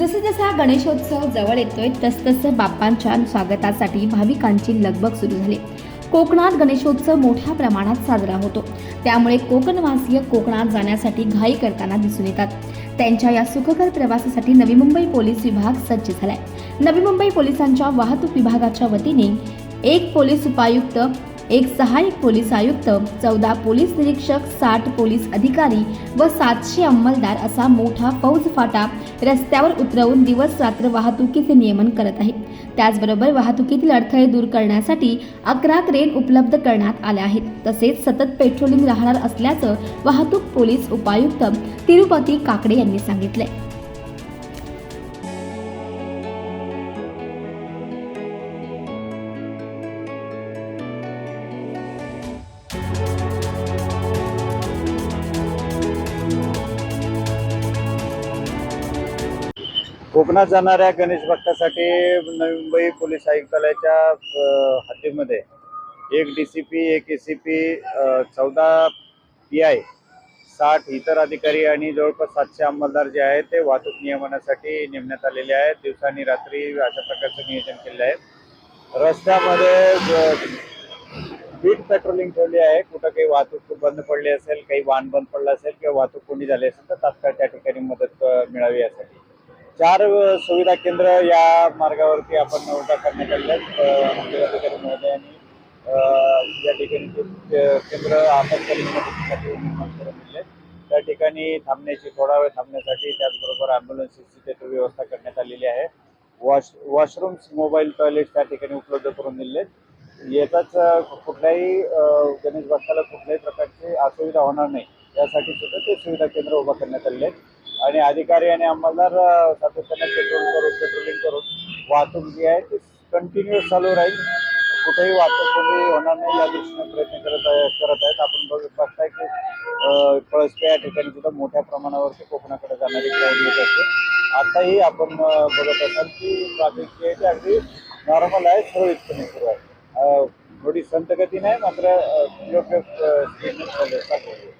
जसं जसा गणेशोत्सव जवळ येतोय तसतसं बाप्पांच्या स्वागतासाठी भाविकांची लगबग सुरू झाली. कोकणात गणेशोत्सव मोठ्या प्रमाणात साजरा होतो. त्यामुळे कोकणवासीय कोकणात जाण्यासाठी घाई करताना दिसून येतात. त्यांच्या या सुखकर प्रवासासाठी नवी मुंबई पोलीस विभाग सज्ज झालाय. नवी मुंबई पोलिसांच्या वाहतूक विभागाच्या वतीने एक पोलीस उपायुक्त एक सहाय्यक पोलीस आयुक्त चौदा पोलीस निरीक्षक साठ पोलीस अधिकारी व सातशे अंमलदार असा मोठा फौज फाटा रस्त्यावर उतरवून दिवस रात्र वाहतुकीचे नियमन करत आहे. त्याचबरोबर वाहतुकीतील अडथळे दूर करण्यासाठी अकरा क्रेन उपलब्ध करण्यात आल्या आहेत. तसेच सतत पेट्रोलिंग राहणार असल्याचं वाहतूक पोलीस उपायुक्त तिरुपती काकडे यांनी सांगितले कोकणात जाणाऱ्या गणेश भक्तासाठी नवी मुंबई पोलीस आयुक्तालयाच्या हद्दीमध्ये एक डी सी पी एक ए सी पी चौदा पी आय साठ इतर अधिकारी आणि जवळपास सातशे अंमलदार जे आहेत ते वाहतूक नियमनासाठी नेमण्यात आलेले आहेत. दिवसा आणि रात्री अशा प्रकारचं नियोजन केलेलं आहे. रस्त्यामध्ये स्पीड पेट्रोलिंग ठेवली आहे. कुठं काही वाहतूक बंद पडली असेल काही वाहन बंद पडलं असेल किंवा वाहतूक कोणी झाली असेल तर तात्काळ त्या ठिकाणी मदत मिळावी यासाठी. चार सुविधा केंद्र या मार्गावरती आपण उभा करण्यात आले आहेत. अ, जिल्हाधिकारी महोदयांनी या ठिकाणी केंद्र आपत्कालीन मदतीसाठी निर्माण करून दिले त्या ठिकाणी थांबण्याची थोडा वेळ थांबण्यासाठी त्याचबरोबर ॲम्ब्युलन्सची तिथे व्यवस्था करण्यात आलेली आहे. वॉश वॉशरूम्स मोबाईल टॉयलेट त्या ठिकाणी उपलब्ध करून दिले आहेत. याचाच कुठल्याही गणेश भक्ताला कुठल्याही प्रकारची असुविधा होणार नाही. यासाठी सुद्धा ते सुविधा केंद्र उभं करण्यात आले आहेत. आणि अधिकारी आणि अंमलदार सातत्याने पेट्रोल करून पेट्रोलिंग करून वाहतूक जी आहे ती कंटिन्युअस चालू राहील. कुठेही वाहतूक कमी होणार नाही या दृष्टीने प्रयत्न करत आहे करत आहेत. आपण बघू बघताय की पळसपे या ठिकाणी सुद्धा मोठ्या प्रमाणावरती कोकणाकडे जाणारी ट्रेन येत असते. आताही आपण बघत असाल की ट्रॅफिक जी आहे ती अगदी नॉर्मल आहे सुरळीतपणे सुरू आहे. थोडी संतगती नाही मात्र योग्य स्पीडने चालू आहे.